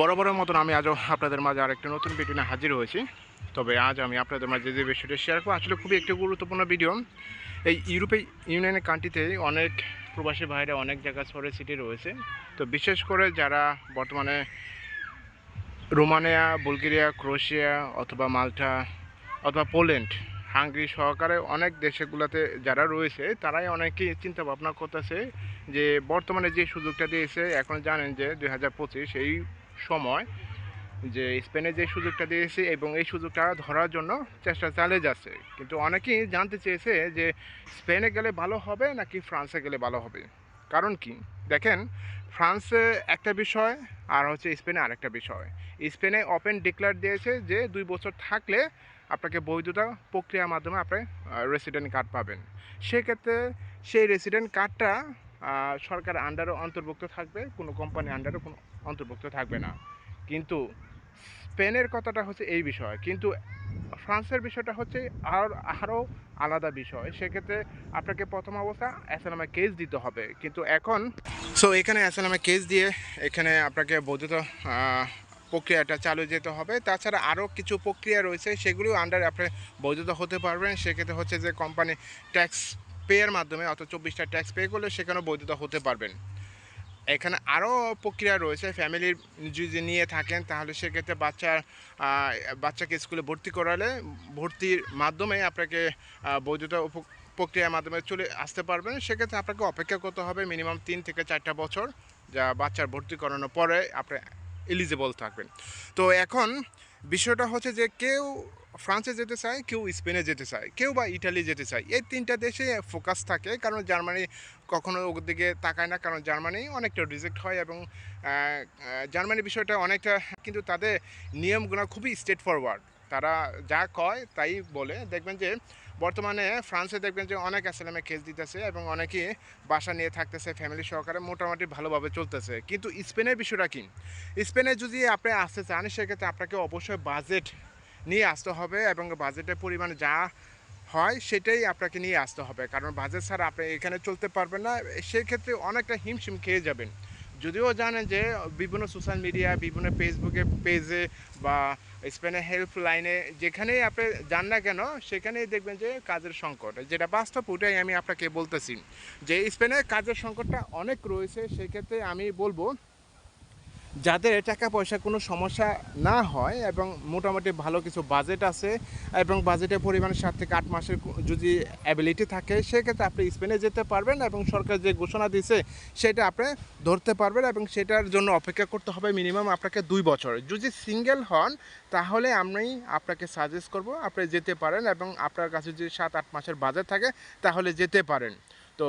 বড় মতন আমি আজও আপনাদের মাঝে আরেকটা নতুন ভিডিও নিয়ে হাজির হয়েছি। তবে আজ আমি আপনাদের মাঝে যে বিষয়টা শেয়ার করব, আসলে খুবই একটি গুরুত্বপূর্ণ ভিডিও এই ইউরোপে, ইউনিয়নের কান্ট্রিতে অনেক প্রবাসী ভাইরা অনেক জায়গা শহরে সিটি রয়েছে। তো বিশেষ করে যারা বর্তমানে রোমানিয়া, বুলগেরিয়া, ক্রোয়েশিয়া অথবা মাল্টা অথবা পোল্যান্ড, হাঙ্গরি সহকারে অনেক দেশগুলোতে যারা রয়েছে, তারাই অনেকেই চিন্তা ভাবনা করতেছে যে বর্তমানে যে সুযোগটা দিয়েছে, এখন জানেন যে দুই হাজার পঁচিশ এই সময় যে স্পেনে যে সুযোগটা দিয়েছে এবং এই সুযোগটা ধরার জন্য চেষ্টা চালিয়ে যাচ্ছে। কিন্তু অনেকেই জানতে চেয়েছে যে স্পেনে গেলে ভালো হবে নাকি ফ্রান্সে গেলে ভালো হবে? কারণ কি? দেখেন, ফ্রান্সে একটা বিষয় আর হচ্ছে স্পেনে আরেকটা বিষয়। স্পেনে ওপেন ডিক্লেয়ার দিয়েছে যে দুই বছর থাকলে আপনাকে বৈধতা প্রক্রিয়ার মাধ্যমে আপনি রেসিডেন্ট কার্ড পাবেন। সেক্ষেত্রে সেই রেসিডেন্ট কার্ডটা সরকার আন্ডারও অন্তর্ভুক্ত থাকবে, কোনো কোম্পানি আন্ডারও কোনো অন্তর্ভুক্ত থাকবে না। কিন্তু স্পেনের কথাটা হচ্ছে এই বিষয়। কিন্তু ফ্রান্সের বিষয়টা হচ্ছে আর আরও আলাদা বিষয়। সেক্ষেত্রে আপনাকে প্রথম অবস্থা অ্যাসালামে কেস দিতে হবে। কিন্তু এখন সো এখানে অ্যাসালামে কেস দিয়ে এখানে আপনাকে বৈধতা প্রক্রিয়াটা চালু যেতে হবে। তাছাড়া আরও কিছু প্রক্রিয়া রয়েছে, সেগুলিও আন্ডারে আপনি বৈধতা হতে পারবেন। সেক্ষেত্রে হচ্ছে যে কোম্পানি ট্যাক্স পেয়ের মাধ্যমে অত চব্বিশটা ট্যাক্স পে করলে সেখানেও বৈধতা হতে পারবেন। এখানে আরও প্রক্রিয়া রয়েছে। ফ্যামিলির যদি নিয়ে থাকেন, তাহলে সেক্ষেত্রে বাচ্চার বাচ্চাকে স্কুলে ভর্তি করালে ভর্তির মাধ্যমে আপনাকে বৈধতা উপ- প্রক্রিয়ার মাধ্যমে চলে আসতে পারবেন। সেক্ষেত্রে আপনাকে অপেক্ষা করতে হবে মিনিমাম তিন থেকে চারটা বছর, যা বাচ্চার ভর্তি করানোর পরে আপনি এলিজিবল থাকবেন। তো এখন বিষয়টা হচ্ছে যে কেউ ফ্রান্সে যেতে চায়, কেউ স্পেনে যেতে চায়, কেউ বা ইটালি যেতে চায়, এই তিনটা দেশে ফোকাস থাকে। কারণ জার্মানি কখনো ওর দিকে তাকায় না, কারণ জার্মানি অনেকটা রিজেক্ট হয় এবং জার্মানি বিষয়টা অনেকটা, কিন্তু তাদের নিয়মগুলো খুবই স্ট্রেট ফরওয়ার্ড তারা যা কয় তাই বলে। দেখবেন যে, বর্তমানে ফ্রান্সে দেখবেন যে অনেক অ্যাসালামে কেস দিতেছে এবং অনেকে বাসা নিয়ে থাকতেছে ফ্যামিলি সহকারে মোটামুটি ভালোভাবে চলতেছে। কিন্তু স্পেনের বিষয়টা কি? স্পেনে যদি আপনি আসতে চান, সেক্ষেত্রে আপনাকে অবশ্যই বাজেট নিয়ে আসতে হবে এবং বাজেটের পরিমাণ যা হয় সেটাই আপনাকে নিয়ে আসতে হবে। কারণ বাজেট ছাড়া আপনি এখানে চলতে পারবেন না। সেক্ষেত্রে অনেকটা হিমশিম খেয়ে যাবেন। যদিও জানেন যে বিভিন্ন সোশ্যাল মিডিয়া বিভিন্ন ফেসবুকে পেজে বা স্পেনে হেল্প লাইনে যেখানেই আপনি যান না কেন, সেখানেই দেখবেন যে কাজের সংকট। যেটা বাস্তব, ওটাই আমি আপনাকে বলতেছি। যে স্পেনে কাজের সংকটটা অনেক রয়েছে, সেক্ষেত্রে আমি বলব যাদের টাকা পয়সা কোনো সমস্যা না হয় এবং মোটামুটি ভালো কিছু বাজেট আছে এবং বাজেটের পরিমাণ সাত থেকে আট মাসের যদি অ্যাবিলিটি থাকে, সেক্ষেত্রে আপনি স্পেনে যেতে পারবেন এবং সরকার যে ঘোষণা দিয়েছে সেটা আপনি ধরতে পারবেন এবং সেটার জন্য অপেক্ষা করতে হবে মিনিমাম আপনাকে দুই বছর। যদি সিঙ্গেল হন, তাহলে আমি আপনাকে সাজেস্ট করব আপনি যেতে পারেন এবং আপনার কাছে যদি সাত, আট মাসের বাজেট থাকে, তাহলে যেতে পারেন। তো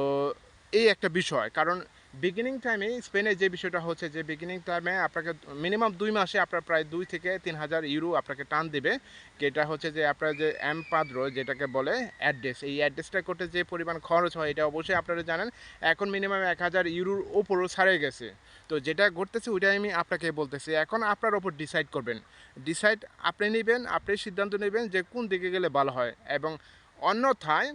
এই একটা বিষয়, কারণ বিগিনিং টাইমে স্পেনে যে বিষয়টা হচ্ছে যে বিগিনিং টাইমে আপনাকে মিনিমাম দুই মাসে আপনার প্রায় দুই থেকে তিন হাজার ইউরো আপনাকে টান দেবে যেটা হচ্ছে যে আপনার যে এম পাদ্রো যেটাকে বলে অ্যাড্রেস এই অ্যাড্রেসটা করতে যে পরিমাণ খরচ হয় এটা অবশ্যই আপনারা জানেন, এখন মিনিমাম এক হাজার ইউরোর ওপরও ছাড়ে গেছে। তো যেটা ঘটতেছে ওইটাই আমি আপনাকে বলতেছি, এখন আপনার ওপর ডিসাইড করবেন। ডিসাইড আপনি নেবেন, আপনি সিদ্ধান্ত নেবেন যে কোন দিকে গেলে ভালো হয় এবং অন্যথায়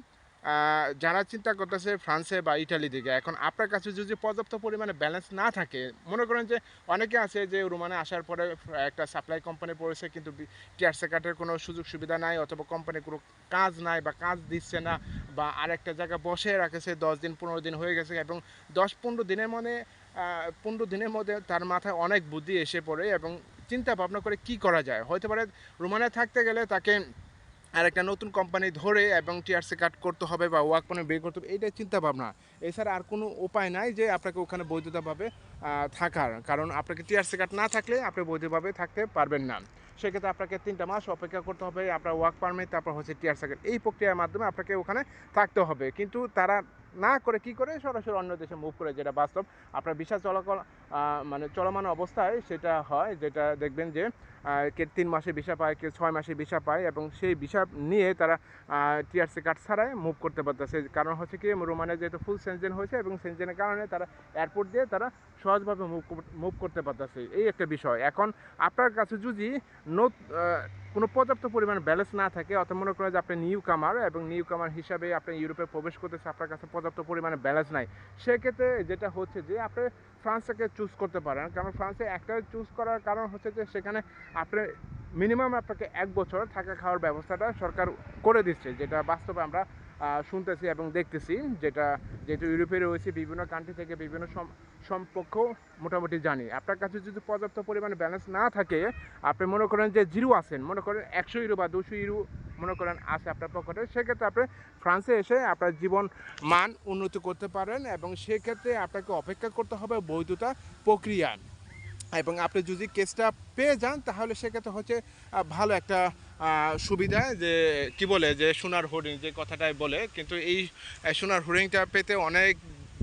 যারা চিন্তা করতেছে ফ্রান্সে বা ইটালি দিকে এখন আপনার কাছে যদি পর্যাপ্ত পরিমাণে ব্যালেন্স না থাকে মনে করেন যে অনেকে আছে যে রোমানে আসার পরে একটা সাপ্লাই কোম্পানি পড়েছে কিন্তু টিআরসি কার্ডের কোনো সুযোগ সুবিধা নাই অথবা কোম্পানির কোনো কাজ নাই বা কাজ দিচ্ছে না বা আরেকটা জায়গা বসে রাখেছে দশ দিন পনেরো দিন হয়ে গেছে এবং দশ পনেরো দিনের আহ, পনেরো দিনের মধ্যে তার মাথায় অনেক বুদ্ধি এসে পড়ে এবং চিন্তা ভাবনা করে কি করা যায়? হতে পারে রোমানে থাকতে গেলে তাকে আর একটা নতুন কোম্পানি ধরে এবং টিআরসি কাট করতে হবে বা ওয়ার্ক পয়েন্ট বের করতে হবে, এইটাই চিন্তা ভাবনা এছাড়া আর কোনো উপায় নাই যে আপনাকে ওখানে বৈধতাভাবে থাকার। কারণ আপনাকে টিআরসি কার্ড না থাকলে আপনি বৈধভাবে থাকতে পারবেন না। সেক্ষেত্রে আপনাকে তিনটা মাস অপেক্ষা করতে হবে, আপনার ওয়ার্ক পারমিট তারপর হচ্ছে টিআরসি কার্ড এই প্রক্রিয়ার মাধ্যমে আপনাকে ওখানে থাকতে হবে। কিন্তু তারা না করে কি করে? সরাসরি অন্য দেশে মুভ করে, যেটা বাস্তব। আপনার ভিসা চলাচল মানে চলমান অবস্থায় সেটা হয়, যেটা দেখবেন যে কে তিন মাসে ভিসা পায়, কে ছয় মাসে ভিসা পায় এবং সেই ভিসা নিয়ে তারা টিআরসি কার্ড ছাড়াই মুভ করতে পারতেছে। কারণ হচ্ছে কি রোমানে যেহেতু ফুল সেনজেন হয়েছে এবং সেনজেনের কারণে তারা এয়ারপোর্ট দিয়ে তারা সহজভাবে মুভ মুভ করতে পারতেছে। এই একটা বিষয়। এখন আপনার কাছে যদি নত কোনো পর্যাপ্ত পরিমাণ ব্যালেন্স না থাকে অত মনে করেন যে আপনি নিউ কামার এবং নিউ কামার হিসাবে আপনি ইউরোপে প্রবেশ করতেছে, আপনার কাছে পর্যাপ্ত পরিমাণে ব্যালেন্স নাই, সেক্ষেত্রে যেটা হচ্ছে যে আপনি ফ্রান্স থেকে চুজ করতে পারেন কারণ ফ্রান্সে একটা চুজ করার কারণ হচ্ছে যে, সেখানে আপনি মিনিমাম আপনাকে এক বছর থাকা খাওয়ার ব্যবস্থাটা সরকার করে দিচ্ছে, যেটা বাস্তবে আমরা শুনতেছি এবং দেখতেছি, যেটা যেহেতু ইউরোপে রয়েছে, বিভিন্ন কান্ট্রি থেকে বিভিন্ন সম- সম্পর্ক মোটামুটি জানি। আপনার কাছে যদি পর্যাপ্ত পরিমাণে ব্যালেন্স না থাকে, আপনি মনে করেন যে, জিরো আছেন, মনে করেন একশো ইউরো বা দুশো ইউরো মনে করেন আছে আপনার পকেটে সেক্ষেত্রে আপনি ফ্রান্সে এসে আপনার জীবন মান উন্নতি করতে পারেন এবং সেক্ষেত্রে আপনাকে অপেক্ষা করতে হবে বৈধতা প্রক্রিয়া এবং আপনি যদি কেসটা পেয়ে যান, তাহলে সেক্ষেত্রে হচ্ছে ভালো একটা সুবিধা যে, কি বলে, যে সোনার হরিণ, যে কথাটাই বলে, কিন্তু এই সোনার হরিণটা পেতে অনেক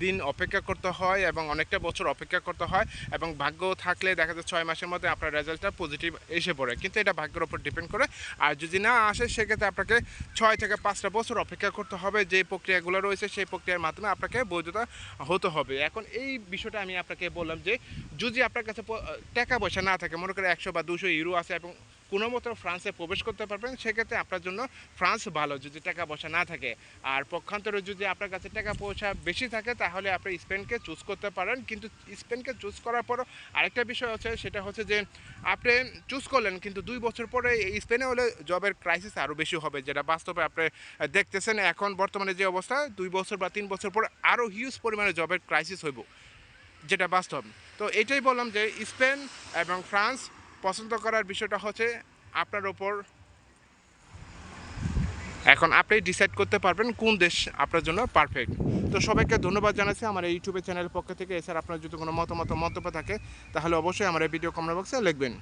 দিন অপেক্ষা করতে হয় এবং অনেকটা বছর অপেক্ষা করতে হয় এবং ভাগ্য থাকলে দেখা যায় ছয় মাসের মধ্যে আপনার রেজাল্টটা পজিটিভ এসে পড়ে। কিন্তু এটা ভাগ্যের উপর ডিপেন্ড করে। আর যদি না আসে, সেক্ষেত্রে আপনাকে ছয় থেকে পাঁচটা বছর অপেক্ষা করতে হবে। যে প্রক্রিয়াগুলো রয়েছে, সেই প্রক্রিয়ার মাধ্যমে আপনাকে বৈধতা হতে হবে। এখন এই বিষয়টা আমি আপনাকে বললাম যে, যদি আপনার কাছে টাকা পয়সা না থাকে, মনে করে একশো বা দুশো ইউরো আছে এবং কোনো ফ্রান্সে প্রবেশ করতে পারবেন, সেক্ষেত্রে আপনার জন্য ফ্রান্স ভালো যদি টাকা পয়সা না থাকে। আর পক্ষান্তরে যদি আপনার কাছে টাকা পয়সা বেশি থাকে, তাহলে আপনি স্পেনকে চুজ করতে পারেন। কিন্তু স্পেনকে চুজ করার পরও আরেকটা বিষয় হচ্ছে, সেটা হচ্ছে যে, আপনি চুজ করলেন, কিন্তু দুই বছর পরে স্পেনে হলে জবের ক্রাইসিস আরও বেশি হবে, যেটা বাস্তবে আপনি দেখতেছেন। এখন বর্তমানে যে অবস্থা, দুই বছর বা তিন বছর পর আরও হিউজ পরিমাণে জবের ক্রাইসিস হইব, যেটা বাস্তব। তো এটাই বললাম যে, স্পেন এবং ফ্রান্স পছন্দ করার বিষয়টা হচ্ছে আপনার ওপর। এখন আপনি ডিসাইড করতে পারবেন কোন দেশ আপনার জন্য পারফেক্ট তো সবাইকে ধন্যবাদ জানাচ্ছি আমার এই ইউটিউবের চ্যানেলের পক্ষ থেকে। এছাড়া আপনার যদি কোনো মতামত, মন্তব্য থাকে, তাহলে অবশ্যই আমার এই ভিডিও কমেন্ট বক্সে লিখবেন।